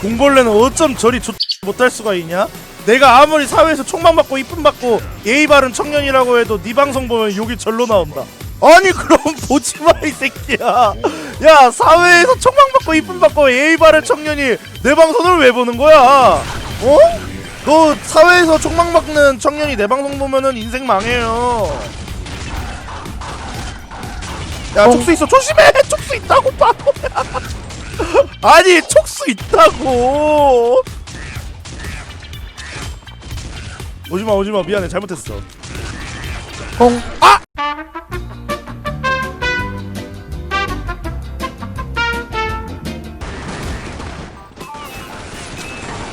공벌레는 어쩜 저리 좋 못할 수가 있냐? 내가 아무리 사회에서 총만 받고 이쁨 받고 예의 바른 청년이라고 해도 네 방송 보면 욕이 절로 나온다. 아니 그럼 보지 마 이 새끼야. 야 사회에서 총만 받고 이쁨 받고 예의 바른 청년이 내 방송을 왜 보는 거야? 어? 너 사회에서 총망 받는 청년이 내 방송 보면은 인생 망해요. 야 촉수 있어 조심해 촉수 있다고 바보야. 아니 촉수 있다고. 오지마 오지마. 미안해. 잘못했어. 공. 아!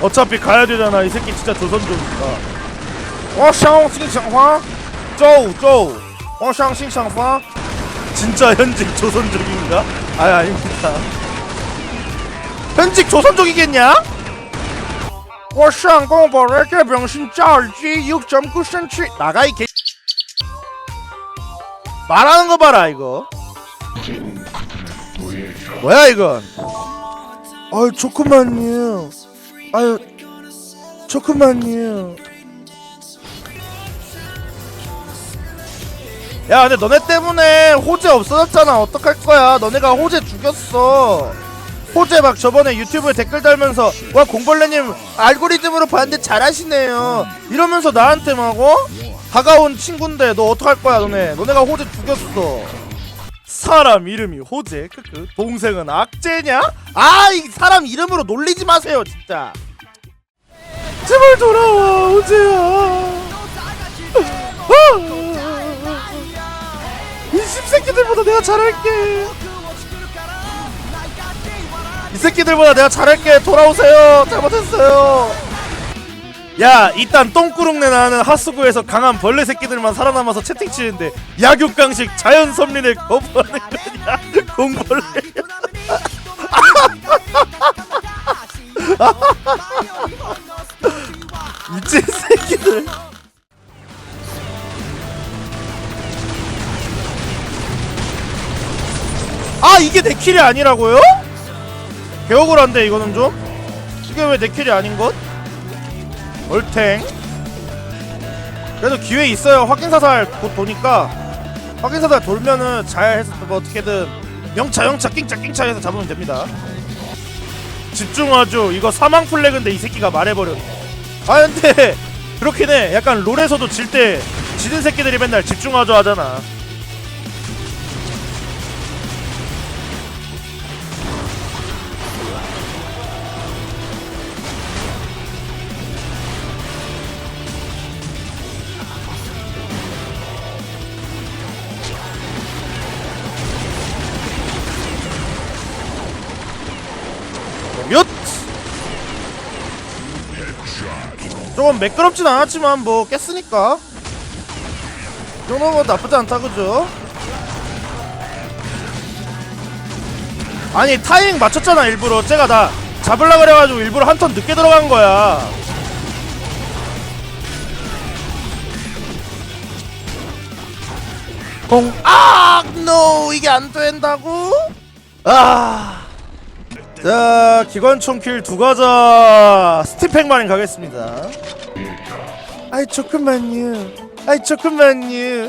어차피 가야 되잖아. 이 새끼 진짜 조선 좀이다 어샹 싱샹화? 쪼우 쪼우. 어샹 싱샹화? 진짜 현직 조선족인가? 아 아닙니다. 현직 조선족이겠냐? 我上공보레게병신 짜지6.9cm 나가 이 개. 말하는 거 봐라 이거. 뭐야 이건? 아 조금만요. 아 조금만요. 야 근데 너네 때문에 호재 없어졌잖아 어떡할 거야 너네가 호재 죽였어 호재 막 저번에 유튜브에 댓글 달면서 와 공벌레님 알고리즘으로 봤는데 잘하시네요. 이러면서 나한테 막 어? 다가온 친구인데 너 어떡할 거야 너네. 너네가 호재 죽였어. 사람 이름이 호재. 크크 동생은 악재냐? 아 이 사람 이름으로 놀리지 마세요 진짜. 제발 돌아와 호재야. 이 씹새끼들보다 내가 잘할게 이 새끼들보다 내가 잘할게. 돌아오세요. 잘못했어요. 야 일단 똥구릉내 나는 하수구에서 강한 벌레 새끼들만 살아남아서 채팅 치는데 약육강식 자연 섭리를 거부하는 거냐? 공벌레. 미친 새끼들. 아 이게 내 킬이 아니라고요? 개억울한데 이거는 좀. 이게 왜 내 킬이 아닌 것? 얼탱. 그래도 기회 있어요. 확인사살 곧 도니까. 확인사살 돌면은 잘 해서 뭐 어떻게든 영차 영차 낑차 낑차 해서 잡으면 됩니다. 집중하죠. 이거 사망 플래그인데 이 새끼가 말해버려. 아 근데 그렇긴 해. 약간 롤에서도 질 때 지는 새끼들이 맨날 집중하죠 하잖아 얏! 조금 매끄럽진 않았지만 뭐 깼으니까 이 정도면 뭐 나쁘지 않다 그죠? 아니 타이밍 맞췄잖아 일부러 쟤가 나 잡으려 그래가지고 일부러 한 턴 늦게 들어간 거야 공. 아, 노 이게 안 된다고? 아, 자 기관 총 킬두 가자 스티팩 마린 가겠습니다. 아이 조금만요. 아이 조금만요.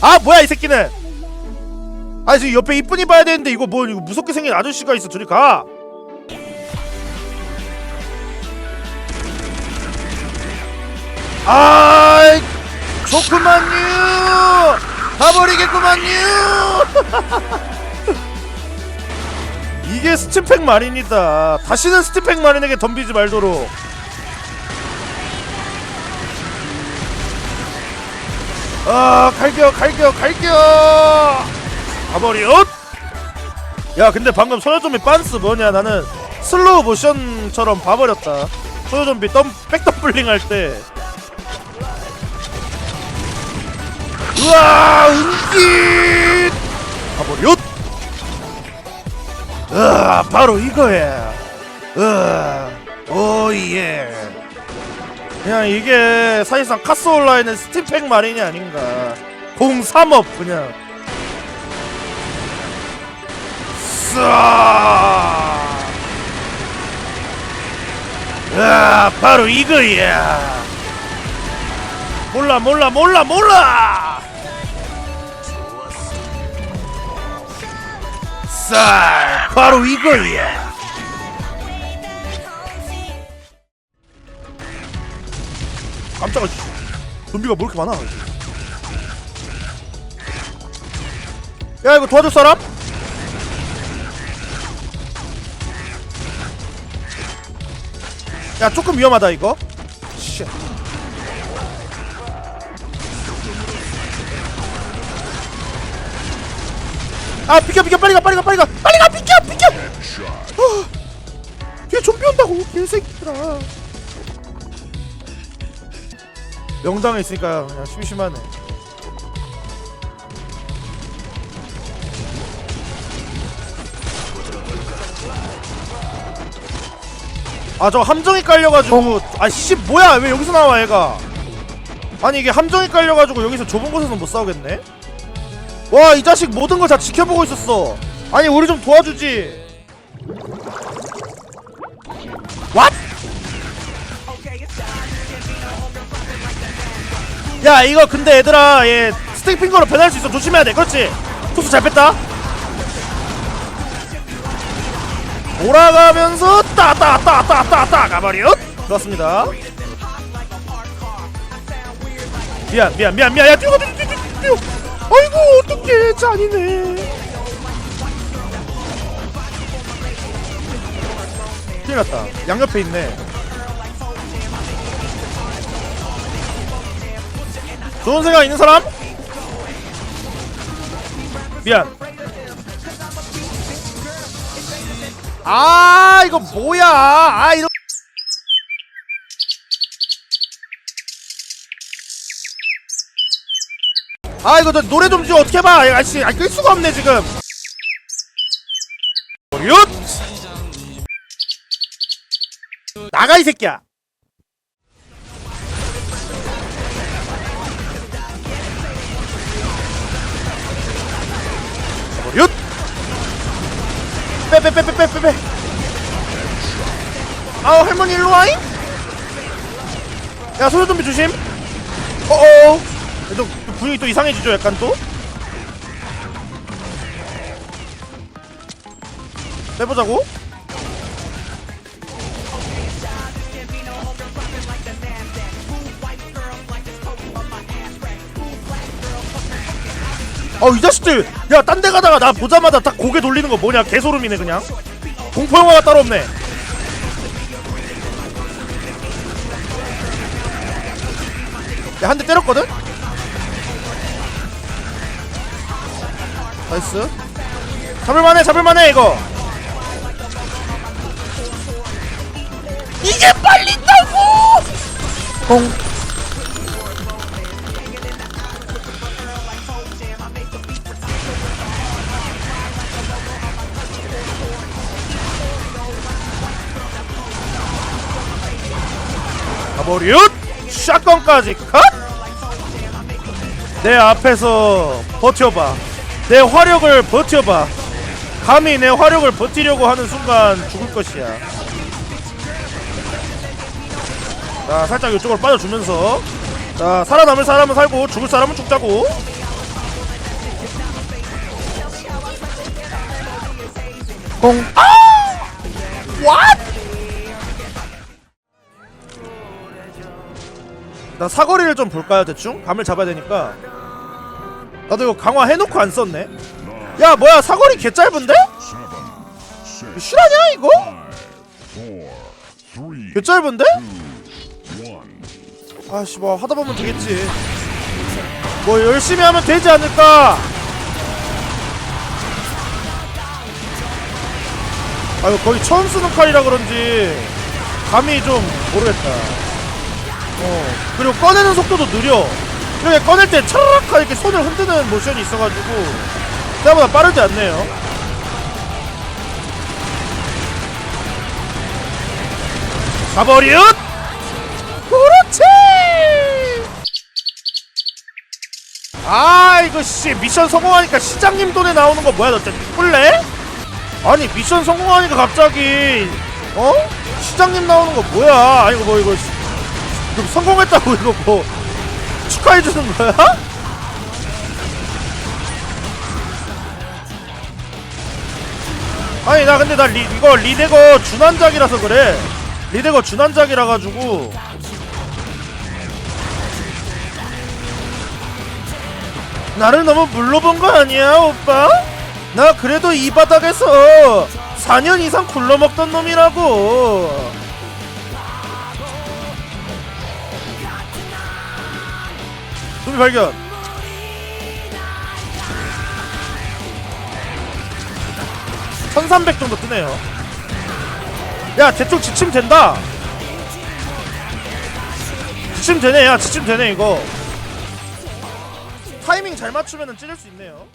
아 뭐야 이 새끼는? 아 지금 옆에 이쁜이 봐야 되는데 이거 뭐 이거 무섭게 생긴 아저씨가 있어 저리 가. 아이 좋구만요 가버리겠구만요. 이게 스팀팩 마린이다. 다시는 스팀팩 마린에게 덤비지 말도록. 아 갈겨 갈겨 갈겨. 가버리옷 야 근데 방금 소녀좀비 빤스 뭐냐? 나는 슬로우 모션처럼 봐버렸다. 소녀좀비 덤 백덤블링 할때 우와 은진! 가버렸 으아 바로 이거야. 으아 오예. 그냥 이게 사실상 카스 온라인의 스팀팩 마린이 아닌가. 03업 그냥. 야 바로 이거야. 몰라 몰라 몰라 몰라 쌀 바로 이거야 깜짝아 씨. 좀비가 뭐 이렇게 많아 야 이거 도와줄 사람? 야 조금 위험하다 이거 씨. 아 비켜 비켜. 빨리 가 빨리 가 빨리 가. 빨리 가 비켜 비켜. 어, 뒤에 좀비 온다고 개새끼들아. 명당에 있으니까 그냥 심심하네. 아 저 함정이 깔려가지고 아씨 뭐야. 왜 여기서 나와 얘가? 아니 이게 함정이 깔려가지고 여기서 좁은 곳에서 못 싸우겠네 와 이 자식 모든 걸 다 지켜보고 있었어. 아니 우리 좀 도와주지. 왓? 야 이거 근데 얘들아 얘 스틱 핑거로 변할 수 있어. 조심해야 돼. 그렇지? 토스 잘 뺐다. 돌아가면서 따따따따따따 가버려. 좋았습니다. 미안 미안 미안 미안. 야 뛰어 뛰어 뛰어 뛰어 아이고 어떡해 잔이네 큰일 났다. 양옆에 있네. 좋은 생각 있는 사람? 미안. 아 이거 뭐야? 아 이런 아 이거 저 노래 좀좀 어떻게 봐? 아씨 아, 끌 수가 없네 지금. 윷! 나가 이 새끼야. 윷! 빼빼빼빼빼빼 아우 할머니 일로 와잉? 야 소녀 좀비 조심. 어어. 또, 또 분위기 또 이상해지죠 약간 또? 빼보자고? 어이 자식들! 야 딴 데 가다가 나 보자마자 딱 고개 돌리는 거 뭐냐? 개소름이네 그냥. 공포 영화가 따로 없네. 야 한 대 때렸거든 나이스. 잡을만해 잡을만해 이거. 이게 빨린다고! 공. 가버렸 샷건까지 컷! 내 앞에서 버텨봐 내 화력을 버텨봐. 감히 내 화력을 버티려고 하는 순간 죽을 것이야. 자 살짝 이쪽으로 빠져주면서. 자 살아남을 사람은 살고 죽을 사람은 죽자고. 공. 나 사거리를 좀 볼까요 대충? 감을 잡아야 되니까 나도 이거 강화 해놓고 안 썼네 야 뭐야 사거리 개 짧은데? 실화냐 이거? 개 짧은데? 아씨 뭐 하다보면 되겠지 뭐 열심히 하면 되지 않을까 아 이거 거의 처음 쓰는 칼이라 그런지 감이 좀 모르겠다 어 그리고 꺼내는 속도도 느려 이렇게 꺼낼 때 차라락 이렇게 손을 흔드는 모션이 있어가지고 생각보다 빠르지 않네요 가버렸 그렇지 아 이거 씨 미션 성공하니까 시장님 돈에 나오는 거 뭐야 너 진짜 꿀래? 아니 미션 성공하니까 갑자기 어? 시장님 나오는 거 뭐야? 아니 이거 뭐 이거 성공했다고 이거 뭐 축하해 주는 거야? 아니 나 근데 나 리, 이거 리데거 준환작이라서 그래 리데거 준환작이라 가지고 나를 너무 물러본 거 아니야 오빠? 나 그래도 이 바닥에서 4년 이상 굴러먹던 놈이라고 수비 발견. (1300) 정도 뜨네요. 야 대충 지침 된다. 지침 되네. 야 지침 되네 이거. 타이밍 잘 맞추면 찌를 수 있네요